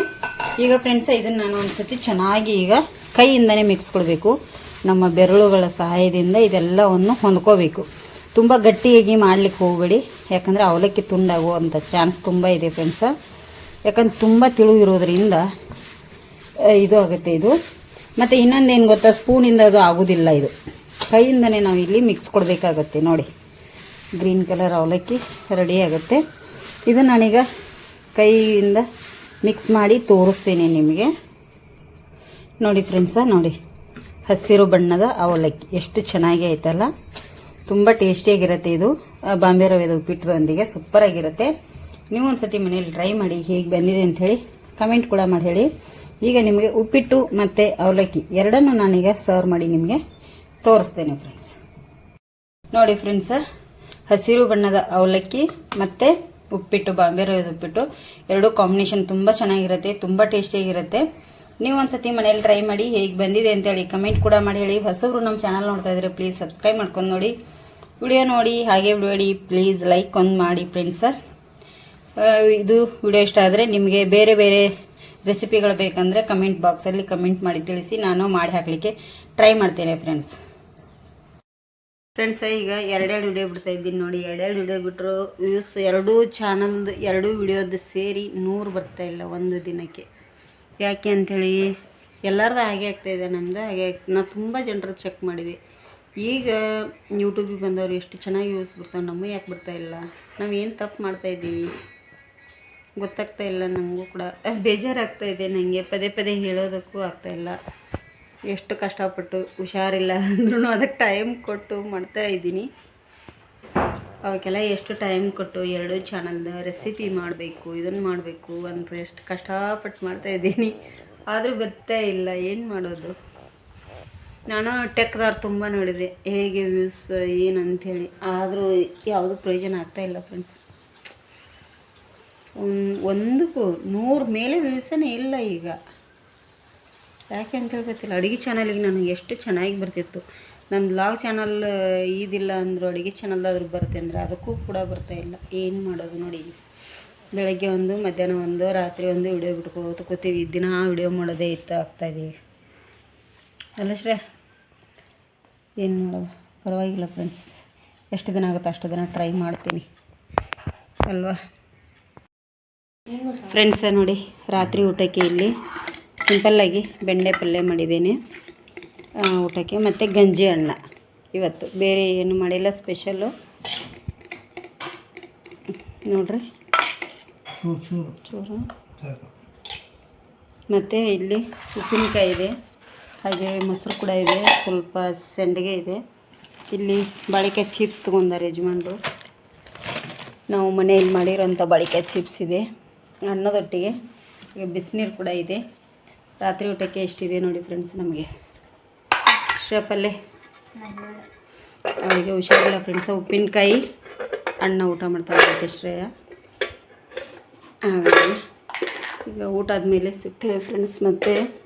ಈಗ ಫ್ರೆಂಡ್ಸ್ ಇದನ್ನು ನಾನು ಒಂದ್ಸತಿ ಚೆನ್ನಾಗಿ ಈಗ ಕೈಯಿಂದನೇ ಮಿಕ್ಸ್ ಕೊಡಬೇಕು. ನಮ್ಮ ಬೆರಳುಗಳ ಸಹಾಯದಿಂದ ಇದೆಲ್ಲವನ್ನು ಹೊಂದ್ಕೋಬೇಕು. ತುಂಬ ಗಟ್ಟಿಯಾಗಿ ಮಾಡ್ಲಿಕ್ಕೆ ಹೋಗಬೇಡಿ. ಯಾಕಂದರೆ ಅವಲಕ್ಕಿ ತುಂಡಾಗುವಂಥ ಚಾನ್ಸ್ ತುಂಬ ಇದೆ ಫ್ರೆಂಡ್ಸ ಯಾಕಂದ್ರೆ ತುಂಬ ಇರೋದ್ರಿಂದ ಇದು ಆಗುತ್ತೆ ಇದು. ಮತ್ತು ಇನ್ನೊಂದೇನು ಗೊತ್ತಾ? ಸ್ಪೂನಿಂದ ಅದು ಆಗೋದಿಲ್ಲ ಇದು. ಕೈಯಿಂದನೇ ನಾವು ಇಲ್ಲಿ ಮಿಕ್ಸ್ ಕೊಡಬೇಕಾಗತ್ತೆ, ನೋಡಿ. ಗ್ರೀನ್ ಕಲರ್ ಅವಲಕ್ಕಿ ರೆಡಿ ಆಗುತ್ತೆ. ಇದು ನಾನೀಗ ಕೈಯಿಂದ ಮಿಕ್ಸ್ ಮಾಡಿ ತೋರಿಸ್ತೇನೆ ನಿಮಗೆ. ನೋಡಿ ಫ್ರೆಂಡ್ಸ ನೋಡಿ. ಹಸಿರು ಬಣ್ಣದ ಅವಲಕ್ಕಿ. ಎಷ್ಟು ಚೆನ್ನಾಗಿ ಆಯ್ತಲ್ಲ ತುಂಬ ಟೇಸ್ಟಿಯಾಗಿರುತ್ತೆ ಇದು. ಬಾಂಬೆ ರವೆದ ಉಪ್ಪಿಟ್ಟದೊಂದಿಗೆ ಸೂಪರಾಗಿರುತ್ತೆ. ನೀವು ಒಂದ್ಸತಿ ಮನೇಲಿ ಟ್ರೈ ಮಾಡಿ ಹೇಗೆ ಬಂದಿದೆ ಅಂಥೇಳಿ ಕಮೆಂಟ್ ಕೂಡ ಮಾಡಿ ಹೇಳಿ. ಈಗ ನಿಮಗೆ ಉಪ್ಪಿಟ್ಟು ಮತ್ತು ಅವಲಕ್ಕಿ ಎರಡನ್ನೂ ನಾನೀಗ ಸರ್ವ್ ಮಾಡಿ ನಿಮಗೆ ತೋರಿಸ್ತೇನೆ ಫ್ರೆಂಡ್ಸ್ ನೋಡಿ ಫ್ರೆಂಡ್ಸ್ ಹಸಿರು ಬಣ್ಣದ ಅವಲಕ್ಕಿ ಮತ್ತು ಉಪ್ಪಿಟ್ಟು, ಬಾಂಬೆ ರೋಯದ ಉಪ್ಪಿಟ್ಟು ಎರಡೂ ಕಾಂಬಿನೇಷನ್ ತುಂಬ ಚೆನ್ನಾಗಿರುತ್ತೆ, ತುಂಬ ಟೇಸ್ಟಿಯಾಗಿರುತ್ತೆ ನೀವು ಒಂದ್ಸತಿ ಮನೇಲಿ ಟ್ರೈ ಮಾಡಿ ಹೇಗೆ ಬಂದಿದೆ ಅಂತೇಳಿ ಕಮೆಂಟ್ ಕೂಡ ಮಾಡಿ ಹೇಳಿ. ಹೊಸಬ್ರು ನಮ್ಮ ಚಾನಲ್ ನೋಡ್ತಾ ಇದ್ರೆ ಪ್ಲೀಸ್ ಸಬ್ಸ್ಕ್ರೈಬ್ ಮಾಡ್ಕೊಂಡು ನೋಡಿ. ವಿಡಿಯೋ ನೋಡಿ, ಹಾಗೆ ಬಿಡಬೇಡಿ ಪ್ಲೀಸ್ ಲೈಕ್ ಒಂದು ಮಾಡಿ ಫ್ರೆಂಡ್ಸ ಇದು ವಿಡಿಯೋ ಇಷ್ಟ ಆದರೆ ನಿಮಗೆ ಬೇರೆ ಬೇರೆ ರೆಸಿಪಿಗಳು ಬೇಕಂದರೆ ಕಮೆಂಟ್ ಬಾಕ್ಸಲ್ಲಿ ಕಮೆಂಟ್ ಮಾಡಿ ತಿಳಿಸಿ. ನಾನು ಮಾಡಿ ಹಾಕಲಿಕ್ಕೆ ಟ್ರೈ ಮಾಡ್ತೇನೆ ಫ್ರೆಂಡ್ಸ್ ಫ್ರೆಂಡ್ಸ್ ಈಗ ಎರಡೆರಡು ವಿಡಿಯೋ ಬಿಡ್ತಾ ಇದ್ದೀನಿ ನೋಡಿ. ಎರಡೆರಡು ವಿಡಿಯೋ ಬಿಟ್ಟರು ವ್ಯೂಸ್ ಎರಡೂ ಚಾನಲ್ದು ಎರಡೂ ವಿಡಿಯೋದು ಸೇರಿ ನೂರು ಬರ್ತಾ ಇಲ್ಲ ಒಂದು ದಿನಕ್ಕೆ. ಯಾಕೆ ಅಂಥೇಳಿ ಎಲ್ಲರದ್ದು ಹಾಗೆ ಆಗ್ತಾಯಿದೆ ನಮ್ಮದು ಹಾಗೆ ನಾವು ತುಂಬ ಜನರು ಚೆಕ್ ಮಾಡಿದೆ ಈಗ ಯೂಟ್ಯೂಬಿಗೆ ಬಂದವರು ಎಷ್ಟು ಚೆನ್ನಾಗಿ ವ್ಯೂಸ್ ಬರ್ತಾವೆ ನಮ್ಮ ಯಾಕೆ ಬರ್ತಾಯಿಲ್ಲ ನಾವು ಏನು ತಪ್ಪು ಮಾಡ್ತಾ ಇದ್ದೀವಿ? ಗೊತ್ತಾಗ್ತಾ ಇಲ್ಲ ನನಗೂ ಕೂಡ. ಬೇಜಾರಾಗ್ತಾ ಇದೆ ನನಗೆ ಪದೇ ಪದೇ ಹೇಳೋದಕ್ಕೂ ಆಗ್ತಾ ಇಲ್ಲ. ಎಷ್ಟು ಕಷ್ಟಪಟ್ಟು, ಹುಷಾರಿಲ್ಲ ಅಂದ್ರೂ ಅದಕ್ಕೆ ಟೈಮ್ ಕೊಟ್ಟು ಮಾಡ್ತಾ ಇದ್ದೀನಿ. ಅವಕ್ಕೆಲ್ಲ ಎಷ್ಟು ಟೈಮ್ ಕೊಟ್ಟು ಎರಡು ಚಾನಲ್ದ ರೆಸಿಪಿ ಮಾಡಬೇಕು ಇದನ್ನು ಮಾಡಬೇಕು ಅಂತ ಎಷ್ಟು ಕಷ್ಟಪಟ್ಟು ಮಾಡ್ತಾ ಇದ್ದೀನಿ. ಆದರೂ ಬರ್ತಾ ಇಲ್ಲ ಏನು ಮಾಡೋದು. ನಾನು ಟೆಕ್ದಾರ್ ತುಂಬ ನೋಡಿದೆ. ಹೇಗೆ ವ್ಯೂಸ್ ಏನು ಅಂಥೇಳಿ ಆದರೂ ಯಾವುದು ಪ್ರಯೋಜನ ಆಗ್ತಾ ಇಲ್ಲ ಫ್ರೆಂಡ್ಸ್ ಒಂದಕ್ಕೂ ನೂರು ಮೇಲೆ ವ್ಯೂಸನೇ ಇಲ್ಲ ಈಗ. ಯಾಕೆ ಅಂತ ಗೊತ್ತಿಲ್ಲ ಅಡುಗೆ ಚಾನಲಿಗೆ ನನಗೆ ಎಷ್ಟು ಚೆನ್ನಾಗಿ ಬರ್ತಿತ್ತು. ನನ್ನ ಬ್ಲಾಗ್ ಚಾನಲ್ ಇದಿಲ್ಲ ಅಂದರು, ಅಡುಗೆ ಚಾನಲ್ದಾದ್ರೂ ಬರುತ್ತೆ ಅಂದರೆ ಅದಕ್ಕೂ ಕೂಡ ಬರ್ತಾ ಇಲ್ಲ. ಏನು ಮಾಡೋದು ನೋಡಿ ಬೆಳಗ್ಗೆ ಒಂದು, ಮಧ್ಯಾಹ್ನ ಒಂದು, ರಾತ್ರಿ ಒಂದು ವಿಡಿಯೋ ಬಿಟ್ಕೋತ ಕೂತೀವಿ. ದಿನ ವಿಡಿಯೋ ಮಾಡೋದೇ ಇತ್ತು ಆಗ್ತಾಯಿದ್ದೀವಿ ಅಲ್ಲ ಶ್ರೇ ಏನು ಮಾಡೋದು? ಪರವಾಗಿಲ್ಲ ಫ್ರೆಂಡ್ಸ್ ಎಷ್ಟು ದಿನ ಆಗುತ್ತೆ ಅಷ್ಟು ದಿನ ಟ್ರೈ ಮಾಡ್ತೀನಿ. ಅಲ್ವಾ? ಫ್ರೆಂಡ್ಸ ನೋಡಿ ರಾತ್ರಿ ಊಟಕ್ಕೆ ಇಲ್ಲಿ ಸಿಂಪಲ್ಲಾಗಿ ಬೆಂಡೆ ಪಲ್ಯ ಮಾಡಿದ್ದೇನೆ. ಊಟಕ್ಕೆ ಮತ್ತು ಗಂಜಿ ಅನ್ನ. ಇವತ್ತು ಬೇರೆ ಏನು ಮಾಡಿಲ್ಲ ಸ್ಪೆಷಲ್ಲು ನೋಡ್ರಿ. ಚೂರು ಮತ್ತು ಇಲ್ಲಿ ಉಪ್ಪಿನಕಾಯಿ ಇದೆ. ಹಾಗೆ ಮೊಸರು ಕೂಡ ಇದೆ ಸ್ವಲ್ಪ ಸಂಡಿಗೆ ಇದೆ. ಇಲ್ಲಿ ಬಾಳಿಕಾಯಿ ಚಿಪ್ಸ್ ತೊಗೊಂಡಾರೆ ಯಜಮಾನ್ರು. ನಾವು ಮನೆಯಲ್ಲಿ ಮಾಡಿರೋಂಥ ಬಾಳಿಕೆ ಚಿಪ್ಸ್ ಇದೆ. ಅನ್ನದೊಟ್ಟಿಗೆ. ಈಗ ಬಿಸಿನೀರು ಕೂಡ ಇದೆ. ರಾತ್ರಿ ಊಟಕ್ಕೆ ಎಷ್ಟಿದೆ ನೋಡಿ ಫ್ರೆಂಡ್ಸ್ ನಮಗೆ. ಶ್ರೇಪಲ್ಲೆ. ಅವಳಿಗೆ ಹುಷಾರಿಲ್ಲ ಫ್ರೆಂಡ್ಸ್ ಉಪ್ಪಿನಕಾಯಿ ಅಣ್ಣ ಊಟ ಮಾಡ್ತಾ ಶ್ರೇಯ. ಹಾಗಾಗಿ ಈಗ ಊಟ ಆದಮೇಲೆ ಸಿಗ್ತೇವೆ ಫ್ರೆಂಡ್ಸ್ ಮತ್ತು.